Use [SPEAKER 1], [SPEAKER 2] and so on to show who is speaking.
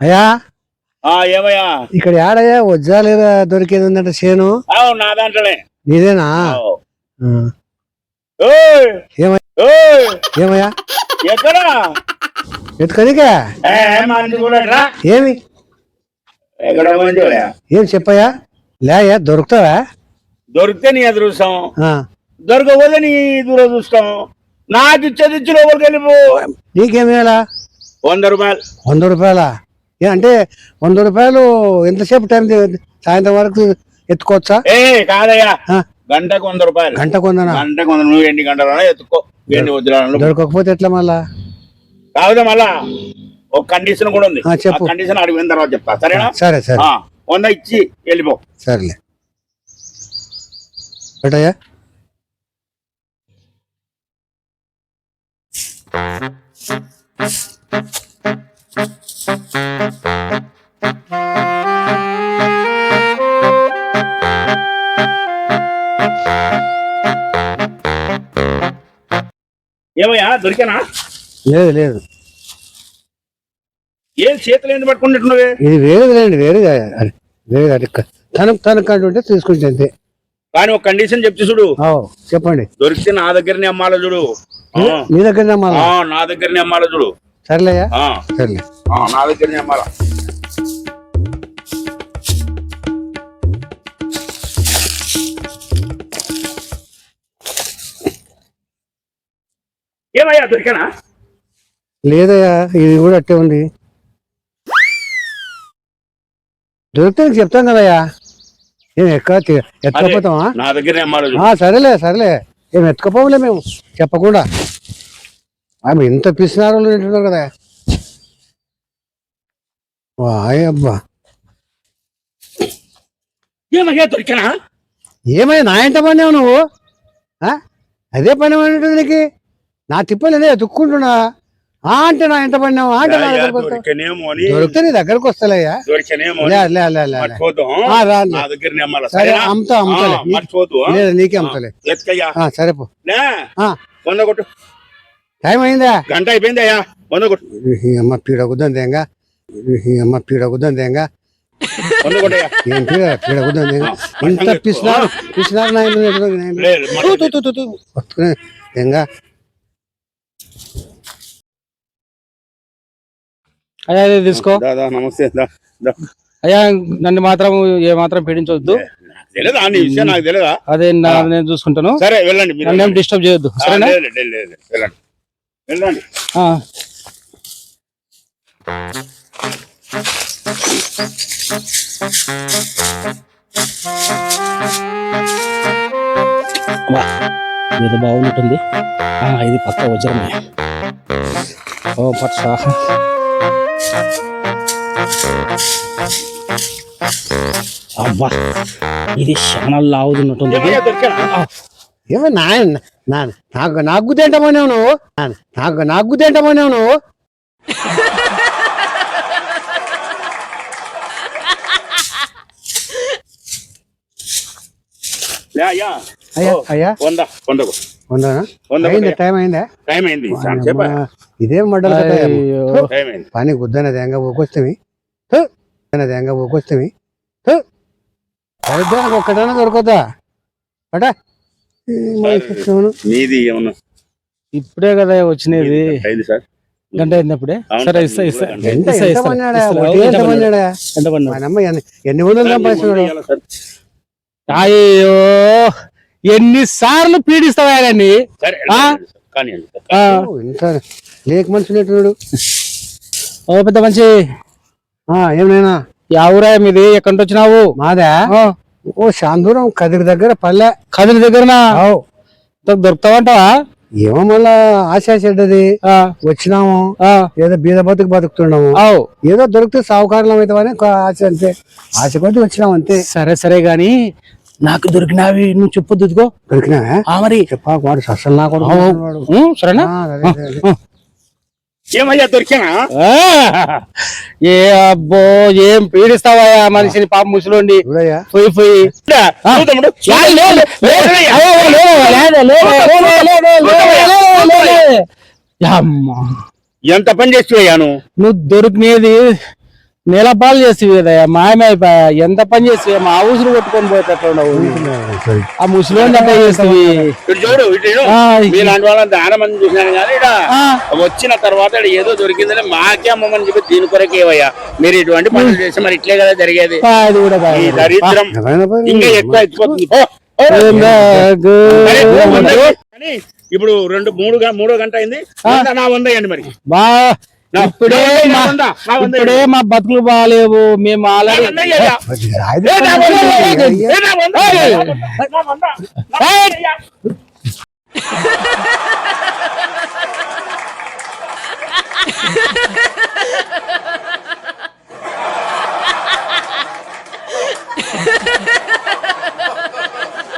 [SPEAKER 1] అయ్యా?
[SPEAKER 2] ఏమయ్యా?
[SPEAKER 1] ఇక్కడ ఏడయ్యా వజ్రాలు దొరికేది ఉందంటే చేను?
[SPEAKER 2] నా దాంట్లోనే.
[SPEAKER 1] నీదేనా? ఏమయ్యా?
[SPEAKER 2] ఎక్కడా?
[SPEAKER 1] ఎత్తుకనికే ఏమి? ఏం చెప్పయ్యా? లేయా దొరుకుతావా?
[SPEAKER 2] దొరికితే నీ ఎదురు
[SPEAKER 1] చూస్తాం
[SPEAKER 2] దొరకపోతే నీ దూరం చూస్తాం నాకు ఇచ్చేది ఇచ్చి లోపలికి వెళ్ళిపో.
[SPEAKER 1] నీకేమేలా
[SPEAKER 2] వంద రూపాయలు.
[SPEAKER 1] వంద రూపాయలా? అంటే వంద రూపాయలు ఎంతసేపు టైం సాయంత్రం వరకు ఎత్తుకోవచ్చా?
[SPEAKER 2] ఏ కాదయ్యా. గంటకు వంద రూపాయలు.
[SPEAKER 1] గంట కొందనా
[SPEAKER 2] గంటకు వంద నువ్వు ఎన్ని గంటలు ఎత్తుకో. ఎన్ని వదిలాను
[SPEAKER 1] దొరకకపోతే ఎట్లా మళ్ళా?
[SPEAKER 2] కాదు మళ్ళా ఒక కండిషన్ కూడా ఉంది.
[SPEAKER 1] చెప్పు.
[SPEAKER 2] కండిషన్ అడిగిన తర్వాత చెప్తా. సరేనా?
[SPEAKER 1] సరే సరే.
[SPEAKER 2] వంద ఇచ్చి వెళ్ళిపో.
[SPEAKER 1] సరేలే. పెట్టయ్యా
[SPEAKER 2] ఏమయ్యా దొరికానా?
[SPEAKER 1] లేదు లేదు.
[SPEAKER 2] ఏం చేతులు ఎందుకు పట్టుకున్నట్టున్నవే
[SPEAKER 1] ఇది వేరేది లేండి వేరేది అది వేరేది అది తనకు తనకు అంటుంటే తీసుకుంటే అంతే.
[SPEAKER 2] కానీ ఒక కండిషన్ చెప్తే చూడు.
[SPEAKER 1] చెప్పండి.
[SPEAKER 2] దొరికితే నా దగ్గరనే అమ్మాల చూడు. ఆ,
[SPEAKER 1] నీ దగ్గర మళ్ళా
[SPEAKER 2] ఆ, నా దగ్గరనే అమ్మాల చూడు.
[SPEAKER 1] సర్లేయా
[SPEAKER 2] ఆ,
[SPEAKER 1] సర్లే.
[SPEAKER 2] ఆ, నా దగ్గరనే అమ్మాల? ఏమయ్యా దొరికానా?
[SPEAKER 1] లేదయ్యా ఇది కూడా అట్టే ఉంది. దొరికితే నీకు చెప్తాం కదయ్యా. ఏం ఎక్క ఎత్తుకపోతామా
[SPEAKER 2] నా
[SPEAKER 1] ఆ, సరేలే సరేలే. ఏం ఎత్తుకపోలే మేము చెప్పకుండా. ఆమె ఇంత పిసినారులు తింటున్నారు కదా. వాయ్ అబ్బా.
[SPEAKER 2] ఏమయ్యా దొరికానా?
[SPEAKER 1] ఏమయ్యా నా ఎంట పడినావు నువ్వు? ఆ? అదే పని ఉంటుంది నీకు? నా తిప్పలేదే దుక్కుంటున్నా. ఆ అంటే నా ఎంత పడినా అంటే దగ్గరకు వస్తాయా నీకే అమ్మలేదు సరే పో. టైం అయిందా?
[SPEAKER 2] గంట అయిపోయిందయ్యా వంద కొట్టు.
[SPEAKER 1] అమ్మ పీడ కుద్దంది అమ్మ పీడ కుద్దంది ఎంత
[SPEAKER 2] పిస్తున్నారు పిస్తున్నారు
[SPEAKER 1] ఎంగా
[SPEAKER 3] అయ్యా ఇది తీసుకో.
[SPEAKER 2] దాదా నమస్తే.
[SPEAKER 3] అయ్యా నన్ను మాత్రం ఏ మాత్రం పీడించవద్దు
[SPEAKER 2] తెలియదా నీ విషయం నాకు తెలియదా
[SPEAKER 3] అదే నేను చూసుకుంటాను.
[SPEAKER 2] సరే వెళ్ళండి
[SPEAKER 3] నన్ను ఏం. డిస్టర్బ్ చేయొద్దు. సరేనా.
[SPEAKER 2] వెళ్ళండి. వెళ్ళండి.
[SPEAKER 3] వా, ఇది పక్క వజ్రమే. ఓ పచ్చ అవ్వా ఇది చాలా లావుతున్నట్టుంది
[SPEAKER 1] ఏమో నా నాకు నాకు తింటామనే ఉన్నావు నాకు నాకు తింటామనే
[SPEAKER 2] ఉన్నావు అయ్యా.
[SPEAKER 1] అయ్యా
[SPEAKER 2] వంద వందకు
[SPEAKER 1] టైం అయిందా?
[SPEAKER 2] టైం అయింది.
[SPEAKER 1] ఇదేం మడ్డలు పని గుద్దనది ఎంగ పోకొస్తామి దేంగా పోకొస్తామి సరిగ్గానికి ఒక్కటైనా దొరకదా ఇప్పుడే కదా వచ్చినది.
[SPEAKER 3] గంట
[SPEAKER 2] అయిందప్పుడే
[SPEAKER 3] సరే. ఇస్తా ఇస్తా
[SPEAKER 1] ఎన్ని వందలు
[SPEAKER 3] అయ్యో! ఎన్నిసార్లు పీడిస్తావా ఆయన్ని?
[SPEAKER 2] సరే
[SPEAKER 3] ఆ?
[SPEAKER 2] కానీ
[SPEAKER 1] లేక మనిషి
[SPEAKER 3] ఓ పెద్ద మంచి
[SPEAKER 1] ఏమైనా
[SPEAKER 3] యా ఊరా మీది? ఎక్కడి నుంచి వచ్చినావు?
[SPEAKER 1] మాదా? ఓ శాందూరం కదిరి దగ్గర పల్లె.
[SPEAKER 3] కదిరి దగ్గరనా. దొరుకుతావంటావా?
[SPEAKER 1] ఏమో మళ్ళా ఆశ చెడ్డది వచ్చినాము.
[SPEAKER 3] ఆ,
[SPEAKER 1] ఏదో బీద బతుకు బతుకుతున్నాము. ఏదో దొరికితే సావుకారులం అవుతామని ఒక ఆశ అంతే. ఆశ కొద్ది వచ్చినాం అంతే.
[SPEAKER 3] సరే సరే గాని నాకు దొరికినవి నువ్వు
[SPEAKER 1] చెప్పు దుద్దుకో దొరికినా మరి
[SPEAKER 2] ఏమయ్యా దొరికినా
[SPEAKER 3] ఏ అబ్బో ఏం పీడిస్తావా మనిషిని పాప ముసలోండి
[SPEAKER 2] ఎంత పని చేస్తున్నాను
[SPEAKER 3] నువ్వు దొరికినది నెలపాలు చేసి మాయమైపోయా. ఎంత పని చేసి మా ఊసులు కొట్టుకొని పోయేటట్లుండవు.
[SPEAKER 1] సరే
[SPEAKER 3] ఆ ముసలి అట్లా చేస్తుంది
[SPEAKER 2] ఇటు చూడు ఇటు చూడు.
[SPEAKER 3] ఆ,
[SPEAKER 2] మీలాంటి వాళ్ళని దాన మంది చూశాను కానీ వచ్చిన తర్వాత ఈడ ఏదో దొరికిందని మాకే అమ్మమని చెప్పి దీని కొరకే మీరు ఇటువంటి పనులు చేస్తే మరి ఇట్లే కదా జరిగేది.
[SPEAKER 3] పా, ఇది కూడా
[SPEAKER 2] ఈ
[SPEAKER 3] కాదు.
[SPEAKER 2] దరిద్రం ఇంకా ఎక్కువ. కానీ ఇప్పుడు రెండు మూడు మూడో గంట అయింది. నా వంద మరి.
[SPEAKER 3] బా ఇప్పుడే మా ఇప్పుడే మా బతుకులు బాగాలేవు మేము ఆల్రెడీ